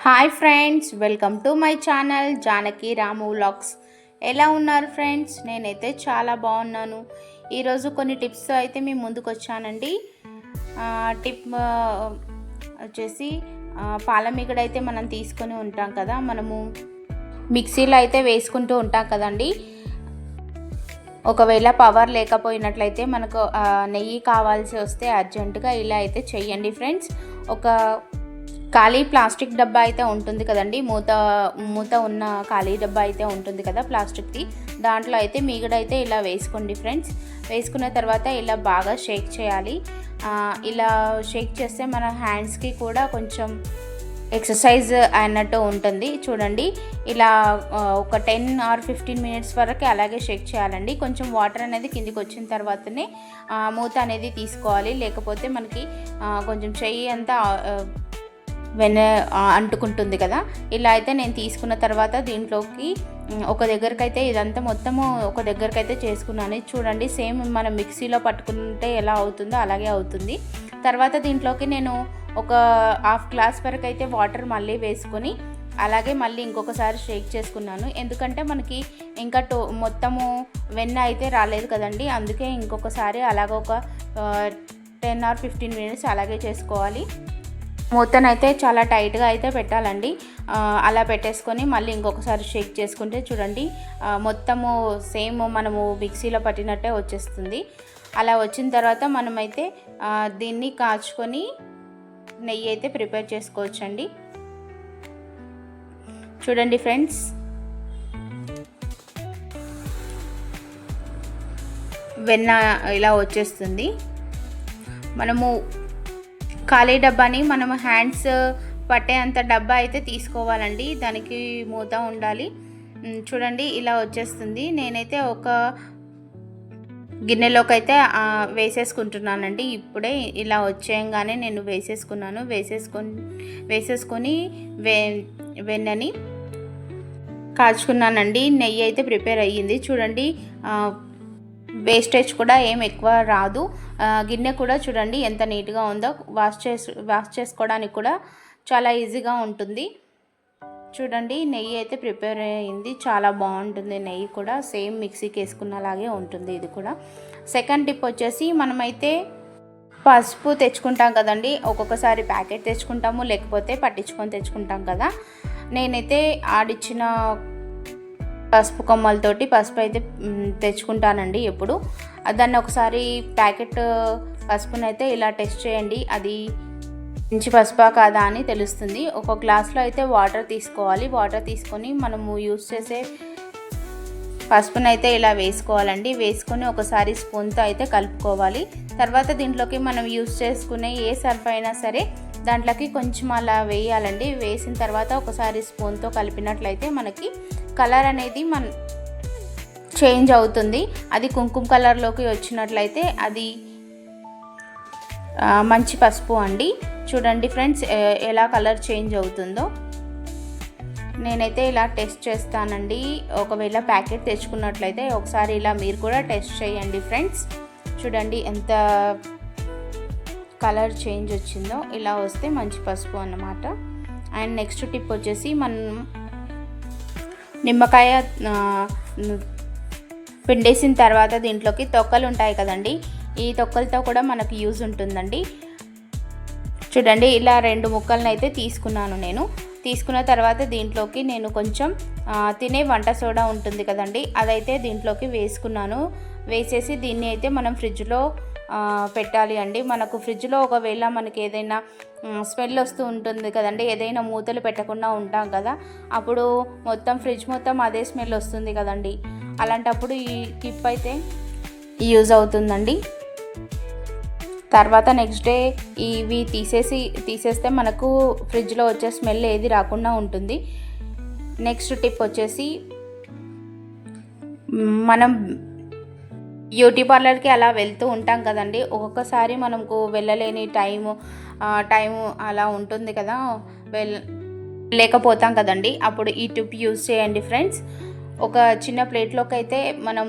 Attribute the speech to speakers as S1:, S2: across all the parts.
S1: Hi friends welcome to my channel Janaki Ramu vlogs. ఎలా ఉన్నారు friends? నేనైతే చాలా బాగున్నాను. ఈరోజు కొన్ని టిప్స్ అయితే మీ ముందుకు వచ్చానండి. టిప్ వచ్చేసి ఆ, మిగడ అయితే మనం తీసుకొని ఉంటాం కదా మనము మిక్సీలో అయితే వేసుకుంటూ ఉంటాం కదండి. ఒకవేళ పవర్ లేకపోయినట్లయితే మనకు నెయ్యి కావాల్సి వస్తే అర్జెంటుగా ఇలా అయితే చెయ్యండి ఫ్రెండ్స్. ఒక ఖాళీ ప్లాస్టిక్ డబ్బా అయితే ఉంటుంది కదండి. మూత మూత ఉన్న ఖాళీ డబ్బా అయితే ఉంటుంది కదా ప్లాస్టిక్ది. దాంట్లో అయితే మీగడైతే అయితే ఇలా వేసుకోండి ఫ్రెండ్స్. వేసుకున్న తర్వాత ఇలా బాగా షేక్ చేయాలి. ఇలా షేక్ చేస్తే మన హ్యాండ్స్కి కూడా కొంచెం ఎక్సర్సైజ్ అన్నట్టు ఉంటుంది. చూడండి ఇలా ఒక టెన్ ఆర్ ఫిఫ్టీన్ మినిట్స్ వరకు అలాగే షేక్ చేయాలండి. కొంచెం వాటర్ అనేది కిందికి వచ్చిన తర్వాతనే మూత అనేది తీసుకోవాలి. లేకపోతే మనకి కొంచెం చెయ్యి అంతా వెన వెన్న అంటుకుంటుంది కదా. ఇలా అయితే నేను తీసుకున్న తర్వాత దీంట్లోకి ఒక దగ్గరకైతే ఇదంతా మొత్తము ఒక దగ్గరకైతే చేసుకున్నాను. చూడండి సేమ్ మనం మిక్సీలో పట్టుకుంటే ఎలా అవుతుందో అలాగే అవుతుంది. తర్వాత దీంట్లోకి నేను ఒక హాఫ్ గ్లాస్ వరకు అయితే వాటర్ మళ్ళీ వేసుకొని అలాగే మళ్ళీ ఇంకొకసారి షేక్ చేసుకున్నాను. ఎందుకంటే మనకి ఇంకా టో మొత్తము వెన్న అయితే రాలేదు కదండి. అందుకే ఇంకొకసారి అలాగ ఒక టెన్ ఆర్ ఫిఫ్టీన్ మినిట్స్ అలాగే చేసుకోవాలి. మూతనైతే చాలా టైట్గా అయితే పెట్టాలండి. అలా పెట్టేసుకొని మళ్ళీ ఇంకొకసారి షేక్ చేసుకుంటే చూడండి మొత్తము సేమ్ మనము మిక్సీలో పట్టినట్టే వచ్చేస్తుంది. అలా వచ్చిన తర్వాత మనమైతే దీన్ని కాచుకొని నెయ్యి అయితే ప్రిపేర్ చేసుకోవచ్చండి. చూడండి ఫ్రెండ్స్. వెన్న ఇలా వచ్చేస్తుంది. మనము ఖాళీ డబ్బాని మనం హ్యాండ్స్ పట్టే అంత డబ్బా అయితే తీసుకోవాలండి. దానికి మూత ఉండాలి. చూడండి ఇలా వచ్చేస్తుంది. నేనైతే ఒక గిన్నెలోకి అయితే వేసేసుకుంటున్నానండి. ఇప్పుడే ఇలా వచ్చేయంగానే నేను వేసేసుకున్నాను. వేసేసుకొని వేసేసుకొని వే వెన్నని కాచుకున్నానండి. నెయ్యి అయితే ప్రిపేర్ అయ్యింది. చూడండి వేస్టేజ్ కూడా ఏం ఎక్కువ రాదు. గిన్నె కూడా చూడండి ఎంత నీట్గా ఉందో. వాష్ చేసు వాష్ చేసుకోవడానికి కూడా చాలా ఈజీగా ఉంటుంది. చూడండి నెయ్యి అయితే ప్రిపేర్ అయింది. చాలా బాగుంటుంది నెయ్యి కూడా. సేమ్ మిక్సీకి వేసుకున్నలాగే ఉంటుంది ఇది కూడా. సెకండ్ టిప్ వచ్చేసి మనమైతే పసుపు తెచ్చుకుంటాం కదండి. ఒక్కొక్కసారి ప్యాకెట్ తెచ్చుకుంటాము లేకపోతే పట్టించుకొని తెచ్చుకుంటాం కదా. నేనైతే ఆడిచ్చిన పసుపు కొమ్మలతోటి పసుపు అయితే తెచ్చుకుంటానండి ఎప్పుడు. దాన్ని ఒకసారి ప్యాకెట్ పసుపునైతే ఇలా టెస్ట్ చేయండి. అది మంచి పసుపా కాదా అని తెలుస్తుంది. ఒక గ్లాస్లో అయితే వాటర్ తీసుకోవాలి. వాటర్ తీసుకొని మనము యూస్ చేసే పసుపుని అయితే ఇలా వేసుకోవాలండి. వేసుకొని ఒకసారి స్పూన్తో అయితే కలుపుకోవాలి. తర్వాత దీంట్లోకి మనం యూస్ చేసుకునే ఏ సర్ఫ్ అయినా సరే దాంట్లోకి కొంచెం అలా వేయాలండి. వేసిన తర్వాత ఒకసారి స్పూన్తో కలిపినట్లయితే మనకి కలర్ అనేది మన చేంజ్ అవుతుంది. అది కుంకుమ కలర్లోకి వచ్చినట్లయితే అది మంచి పసుపు అండి. చూడండి ఫ్రెండ్స్ ఎలా కలర్ చేంజ్ అవుతుందో. నేనైతే ఇలా టెస్ట్ చేస్తానండి. ఒకవేళ ప్యాకెట్ తెచ్చుకున్నట్లయితే ఒకసారి ఇలా మీరు కూడా టెస్ట్ చేయండి ఫ్రెండ్స్. చూడండి ఎంత కలర్ చేంజ్ వచ్చిందో ఇలా వస్తే మంచి పసుపు అన్నమాట. అండ్ నెక్స్ట్ టిప్ వచ్చేసి మనం నిమ్మకాయ పిండేసిన తర్వాత దీంట్లోకి తొక్కలు ఉంటాయి కదండి. ఈ తొక్కలతో కూడా మనకు యూజ్ ఉంటుందండి. చూడండి ఇలా రెండు ముక్కలను అయితే తీసుకున్నాను నేను. తీసుకున్న తర్వాత దీంట్లోకి నేను కొంచెం తినే వంట సోడా ఉంటుంది కదండి. అదైతే దీంట్లోకి వేసుకున్నాను. వేసేసి దీన్ని అయితే మనం ఫ్రిడ్జ్లో పెట్టాలి అండి. మనకు ఫ్రిడ్జ్లో ఒకవేళ మనకి ఏదైనా స్మెల్ వస్తూ ఉంటుంది కదండి ఏదైనా మూతలు పెట్టకుండా ఉంటాం కదా అప్పుడు మొత్తం ఫ్రిడ్జ్ మొత్తం అదే స్మెల్ వస్తుంది కదండి. అలాంటప్పుడు ఈ టిప్ అయితే యూజ్ అవుతుందండి. తర్వాత నెక్స్ట్ డే ఇవి తీసేసి తీసేస్తే మనకు ఫ్రిడ్జ్లో వచ్చే స్మెల్ ఏది రాకుండా ఉంటుంది. నెక్స్ట్ టిప్ వచ్చేసి మనం బ్యూటీ పార్లర్కి అలా వెళ్తూ ఉంటాం కదండి. ఒక్కొక్కసారి మనకు వెళ్ళలేని టైము టైము అలా ఉంటుంది కదా. వెళ్ లేకపోతాం కదండి. అప్పుడు ఈ టిప్ యూస్ చేయండి ఫ్రెండ్స్. ఒక చిన్న ప్లేట్లోకి అయితే మనం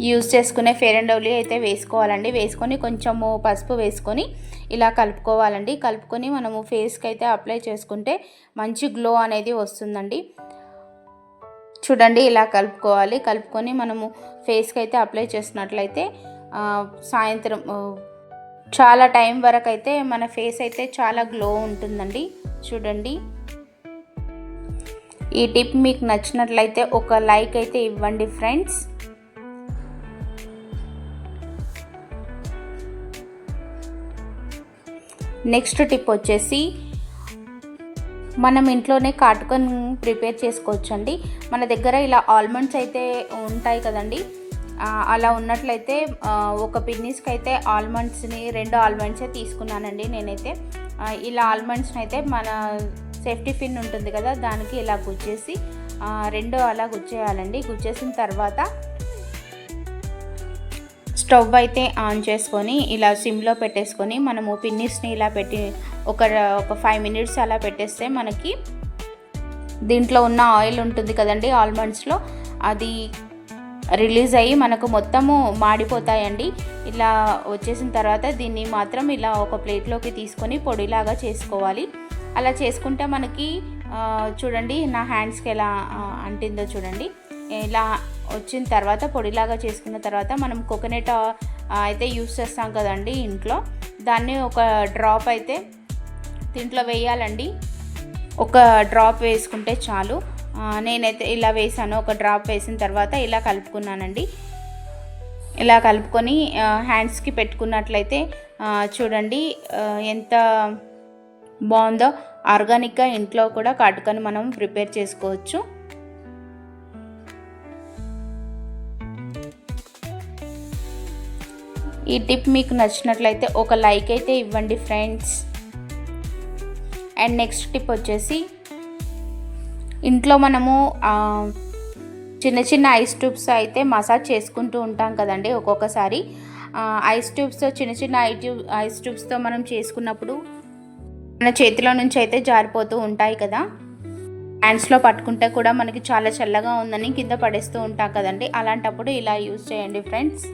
S1: యూస్ చేసుకునే ఫేర్ అండ్ లవ్లీ అయితే వేసుకోవాలండి. వేసుకొని కొంచెము పసుపు వేసుకొని ఇలా కలుపుకోవాలండి. కలుపుకొని మనము ఫేస్కి అయితే అప్లై చేసుకుంటే మంచి గ్లో అనేది వస్తుందండి. చూడండి ఇలా కలుపుకోవాలి. కలుపుకొని మనము ఫేస్కి అయితే అప్లై చేసినట్లయితే సాయంత్రం చాలా టైం వరకు అయితే మన ఫేస్ అయితే చాలా గ్లో ఉంటుందండి. చూడండి. ఈ టిప్ మీకు నచ్చినట్లయితే ఒక లైక్ అయితే ఇవ్వండి ఫ్రెండ్స్. నెక్స్ట్ టిప్ వచ్చేసి మనం ఇంట్లోనే కాటుకొని ప్రిపేర్ చేసుకోవచ్చండి. మన దగ్గర ఇలా ఆల్మండ్స్ అయితే ఉంటాయి కదండి. అలా ఉన్నట్లయితే ఒక పిన్నిస్కి అయితే ఆల్మండ్స్ని రెండు ఆల్మండ్సే తీసుకున్నానండి నేనైతే. ఇలా ఆల్మండ్స్ని అయితే మన సేఫ్టీ పిన్ ఉంటుంది కదా దానికి ఇలా గుచ్చేసి రెండు అలా గుచ్చేయాలండి. గుచ్చేసిన తర్వాత స్టవ్ అయితే ఆన్ చేసుకొని ఇలా సిమ్లో పెట్టేసుకొని మనము పిన్నిస్ని ఇలా పెట్టి ఒక ఒక ఫైవ్ మినిట్స్ అలా పెట్టేస్తే మనకి దీంట్లో ఉన్న ఆయిల్ ఉంటుంది కదండి ఆల్మండ్స్లో అది రిలీజ్ అయ్యి మనకు మొత్తము మాడిపోతాయండి. ఇలా వచ్చేసిన తర్వాత దీన్ని మాత్రం ఇలా ఒక ప్లేట్లోకి తీసుకొని పొడిలాగా చేసుకోవాలి. అలా చేసుకుంటే మనకి చూడండి నా హ్యాండ్స్కి ఎలా అంటిందో చూడండి. ఇలా వచ్చిన తర్వాత పొడిలాగా చేసుకున్న తర్వాత మనం కోకోనట్ అయితే యూస్ చేస్తాం కదండి ఇంట్లో. దాన్ని ఒక డ్రాప్ అయితే దీంట్లో వేయాలండి. ఒక డ్రాప్ వేసుకుంటే చాలు. నేనైతే ఇలా వేసాను. ఒక డ్రాప్ వేసిన తర్వాత ఇలా కలుపుకున్నానండి. ఇలా కలుపుకొని హ్యాండ్స్కి పెట్టుకున్నట్లయితే చూడండి ఎంత బాగుందో. ఆర్గానిక్గా ఇంట్లో కూడా కాటుకని మనం ప్రిపేర్ చేసుకోవచ్చు. ఈ టిప్ మీకు నచ్చినట్లయితే ఒక లైక్ అయితే ఇవ్వండి ఫ్రెండ్స్. అండ్ నెక్స్ట్ టిప్ వచ్చేసి ఇంట్లో మనము చిన్న చిన్న ఐస్ ట్యూబ్స్ అయితే మసాజ్ చేసుకుంటూ ఉంటాం కదండి ఒక్కొక్కసారి. ఐస్ ట్యూబ్స్తో చిన్న చిన్న ఐ ట్యూబ్ ఐస్ ట్యూబ్స్తో మనం చేసుకున్నప్పుడు మన చేతిలో నుంచి అయితే జారిపోతూ ఉంటాయి కదా. హ్యాండ్స్లో పట్టుకుంటే కూడా మనకి చాలా చల్లగా ఉందని కింద పడేస్తూ ఉంటాం కదండి. అలాంటప్పుడు ఇలా యూజ్ చేయండి ఫ్రెండ్స్.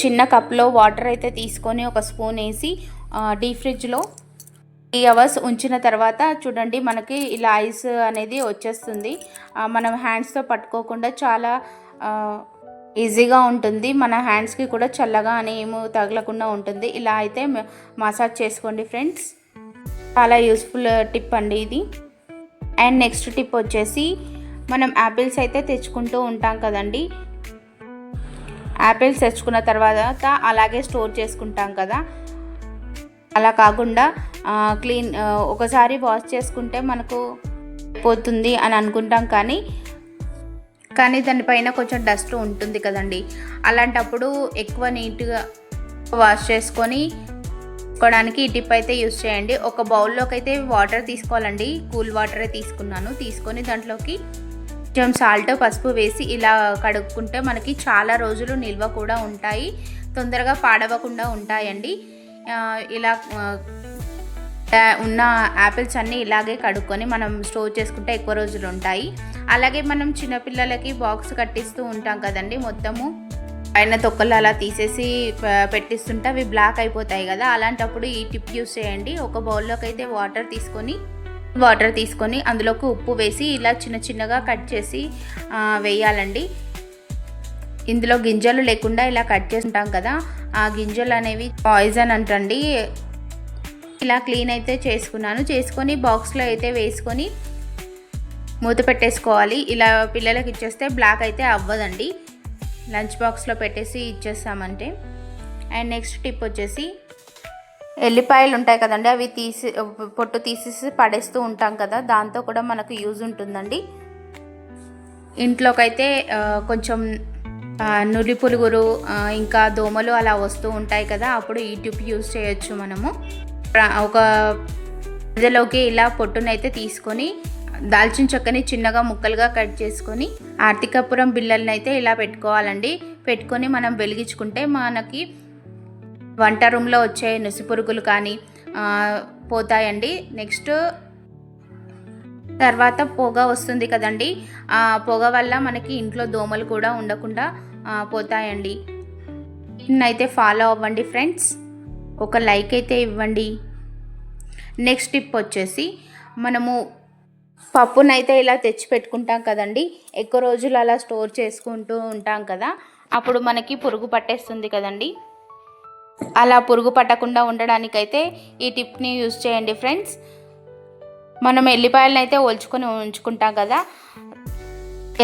S1: చిన్న కప్లో వాటర్ అయితే తీసుకొని ఒక స్పూన్ వేసి డీప్ ఫ్రిడ్జ్లో త్రీ అవర్స్ ఉంచిన తర్వాత చూడండి మనకి ఇలా ఐస్ అనేది వచ్చేస్తుంది. మనం హ్యాండ్స్తో పట్టుకోకుండా చాలా ఈజీగా ఉంటుంది. మన హ్యాండ్స్కి కూడా చల్లగా అని ఏమో తగలకుండా ఉంటుంది. ఇలా అయితే మసాజ్ చేసుకోండి ఫ్రెండ్స్. చాలా యూస్ఫుల్ టిప్ అండి ఇది. అండ్ నెక్స్ట్ టిప్ వచ్చేసి మనం యాపిల్స్ అయితే తెచ్చుకుంటూ ఉంటాం కదండి. యాపిల్స్ తెచ్చుకున్న తర్వాత అలాగే స్టోర్ చేసుకుంటాం కదా. అలా కాకుండా క్లీన్ ఒకసారి వాష్ చేసుకుంటే మనకు పోతుంది అని అనుకుంటాం కానీ కానీ దానిపైన కొంచెం డస్ట్ ఉంటుంది కదండి. అలాంటప్పుడు ఎక్కువ నీట్గా వాష్ చేసుకొని తీసుకోవడానికి ఈ టిప్ అయితే యూస్ చేయండి. ఒక బౌల్లోకి అయితే వాటర్ తీసుకోవాలండి. కూల్ వాటరే తీసుకున్నాను. తీసుకొని దాంట్లోకి కొంచెం సాల్ట్ పసుపు వేసి ఇలా కడుక్కుంటే మనకి చాలా రోజులు నిల్వ కూడా ఉంటాయి. తొందరగా పాడవకుండా ఉంటాయండి. ఇలా ఉన్న యాపిల్స్ అన్నీ ఇలాగే కడుక్కొని మనం స్టోర్ చేసుకుంటే ఎక్కువ రోజులు ఉంటాయి. అలాగే మనం చిన్నపిల్లలకి బాక్స్ కట్టిస్తూ ఉంటాం కదండి మొత్తము. పైన తొక్కలు అలా తీసేసి పెట్టిస్తుంటే అవి బ్లాక్ అయిపోతాయి కదా. అలాంటప్పుడు ఈ టిప్ యూస్ చేయండి. ఒక బౌల్లోకి అయితే వాటర్ తీసుకొని వాటర్ తీసుకొని అందులోకి ఉప్పు వేసి ఇలా చిన్న చిన్నగా కట్ చేసి వేయాలండి. ఇందులో గింజలు లేకుండా ఇలా కట్ చేసి ఉంటాం కదా ఆ గింజలు అనేవి పాయిజన్ అంటండి. ఇలా క్లీన్ అయితే చేసుకున్నాను. చేసుకొని బాక్స్లో అయితే వేసుకొని మూత పెట్టేసుకోవాలి. ఇలా పిల్లలకి ఇచ్చేస్తే బ్లాక్ అయితే అవ్వదండి. లంచ్ బాక్స్లో పెట్టేసి ఇచ్చేస్తామంటే. అండ్ నెక్స్ట్ టిప్ వచ్చేసి ఎల్లిపాయలు ఉంటాయి కదండి అవి తీసి పొట్టు తీసేసి పడేస్తూ ఉంటాం కదా దాంతో కూడా మనకు యూజ్ ఉంటుందండి. ఇంట్లోకైతే కొంచెం నులి పులుగురు ఇంకా దోమలు అలా వస్తూ ఉంటాయి కదా అప్పుడు ఈ ట్యూబ్ యూజ్ చేయొచ్చు మనము. ఒక ప్రజలోకి ఇలా పొట్టునైతే తీసుకొని దాల్చిన చెక్కని చిన్నగా ముక్కలుగా కట్ చేసుకొని ఆర్తికపురం బిళ్ళల్ని అయితే ఇలా పెట్టుకోవాలండి. పెట్టుకొని మనం వెలిగించుకుంటే మనకి వంట రూమ్లో వచ్చే నుసి పురుగులు కానీ పోతాయండి. నెక్స్ట్ తర్వాత పొగ వస్తుంది కదండి. ఆ పొగ వల్ల మనకి ఇంట్లో దోమలు కూడా ఉండకుండా పోతాయండి. అయితే ఫాలో అవ్వండి ఫ్రెండ్స్. ఒక లైక్ అయితే ఇవ్వండి. నెక్స్ట్ టిప్ వచ్చేసి మనము పప్పునైతే ఇలా తెచ్చి పెట్టుకుంటాం కదండి. ఎక్కువ రోజులు అలా స్టోర్ చేసుకుంటూ ఉంటాం కదా. అప్పుడు మనకి పురుగు పట్టేస్తుంది కదండి. అలా పురుగు పట్టకుండా ఉండడానికైతే ఈ టిప్ని యూజ్ చేయండి ఫ్రెండ్స్. మనం ఎల్లిపాయలను అయితే ఒలుచుకొని ఉంచుకుంటాం కదా.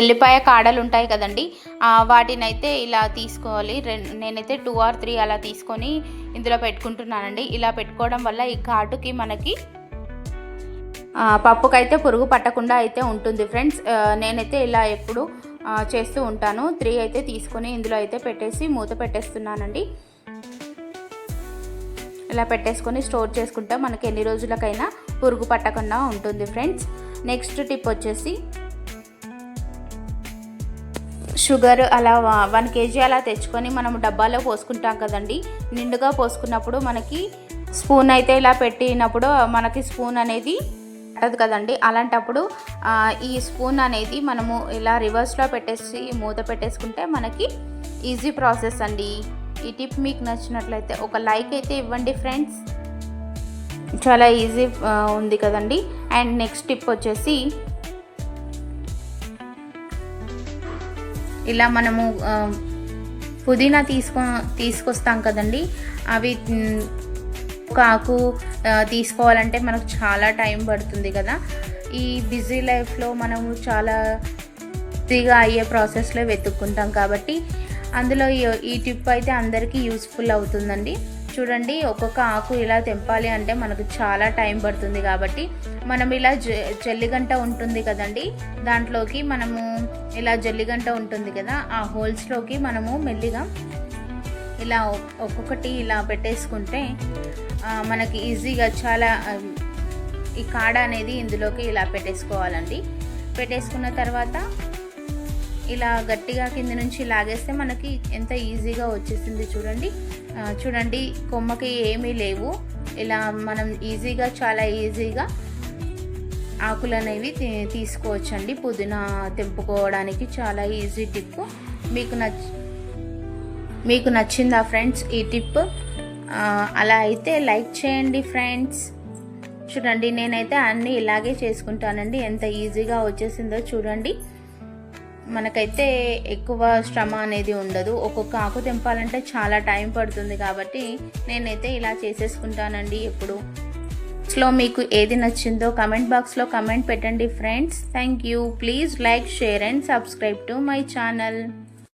S1: ఎల్లిపాయ కాడలు ఉంటాయి కదండి. వాటినైతే ఇలా తీసుకోవాలి. నేనైతే టూ ఆర్ త్రీ అలా తీసుకొని ఇందులో పెట్టుకుంటున్నానండి. ఇలా పెట్టుకోవడం వల్ల ఈ ఘాటుకి మనకి పప్పుకైతే పురుగు పట్టకుండా అయితే ఉంటుంది ఫ్రెండ్స్. నేనైతే ఇలా ఎప్పుడు చేస్తూ ఉంటాను. త్రీ అయితే తీసుకొని ఇందులో అయితే పెట్టేసి మూత పెట్టేస్తున్నానండి. ఇలా పెట్టేసుకొని స్టోర్ చేసుకుంటే మనకి ఎన్ని రోజులకైనా పురుగు పట్టకుండా ఉంటుంది ఫ్రెండ్స్. నెక్స్ట్ టిప్ వచ్చేసి షుగర్ అలా వన్ కేజీ అలా తెచ్చుకొని మనం డబ్బాలో పోసుకుంటాం కదండి. నిండుగా పోసుకున్నప్పుడు మనకి స్పూన్ అయితే ఇలా పెట్టినప్పుడు మనకి స్పూన్ అనేది పట్టదు కదండి. అలాంటప్పుడు ఈ స్పూన్ అనేది మనము ఇలా రివర్స్లో పెట్టేసి మూత పెట్టేసుకుంటే మనకి ఈజీ ప్రాసెస్ అండి. ఈ టిప్ మీకు నచ్చినట్లయితే ఒక లైక్ అయితే ఇవ్వండి ఫ్రెండ్స్. చాలా ఈజీ ఉంది కదండి. అండ్ నెక్స్ట్ టిప్ వచ్చేసి ఇలా మనము పుదీనా తీసుకో తీసుకొస్తాం కదండి. అవి కాకు ఒక ఆకు తీసుకోవాలంటే మనకు చాలా టైం పడుతుంది కదా. ఈ బిజీ లైఫ్లో మనము చాలా బిజీగా అయ్యే ప్రాసెస్లో వెతుక్కుంటాం కాబట్టి అందులో ఈ- టిప్ అయితే అందరికీ యూస్ఫుల్ అవుతుందండి. చూడండి ఒక్కొక్క ఆకు ఇలా తెంపాలి అంటే మనకు చాలా టైం పడుతుంది కాబట్టి మనం ఇలా జ జల్లిగంట ఉంటుంది కదండి. దాంట్లోకి మనము ఇలా జల్లిగంట ఉంటుంది కదా ఆ హోల్స్లోకి మనము మెల్లిగా ఇలా ఒ- ఒక్కొక్కటి ఇలా పెట్టేసుకుంటే మనకి ఈజీగా చాలా ఈ కాడ అనేది ఇందులోకి ఇలా పెట్టేసుకోవాలండి. పెట్టేసుకున్న తర్వాత ఇలా గట్టిగా కింద నుంచి లాగేస్తే మనకి ఎంత ఈజీగా వచ్చేసింది చూడండి. చూడండి కొమ్మకి ఏమీ లేవు. ఇలా మనం ఈజీగా చాలా ఈజీగా ఆకులు అనేవి తీ- తీసుకోవచ్చండి. పుదీనా తెంపుకోవడానికి చాలా ఈజీ టిప్ మీకు నచ్చ మీకు నచ్చిందా ఫ్రెండ్స్ ఈ టిప్ అలా అయితే లైక్ చేయండి ఫ్రెండ్స్. చూడండి నేనైతే అన్నీ ఇలాగే చేసుకుంటానండి. ఎంత ఈజీగా వచ్చేసిందో చూడండి. మనకైతే ఎక్కువ శ్రమ అనేది ఉండదు. ఒక్కొక్క ఆకు తెంపాలంటే చాలా టైం పడుతుంది కాబట్టి నేనైతే ఇలా చేసేసుకుంటానండి ఎప్పుడు. లో మీకు ఏది నచ్చిందో కమెంట్ బాక్స్లో కమెంట్ పెట్టండి friends. Thank you. Please like share and subscribe to my channel.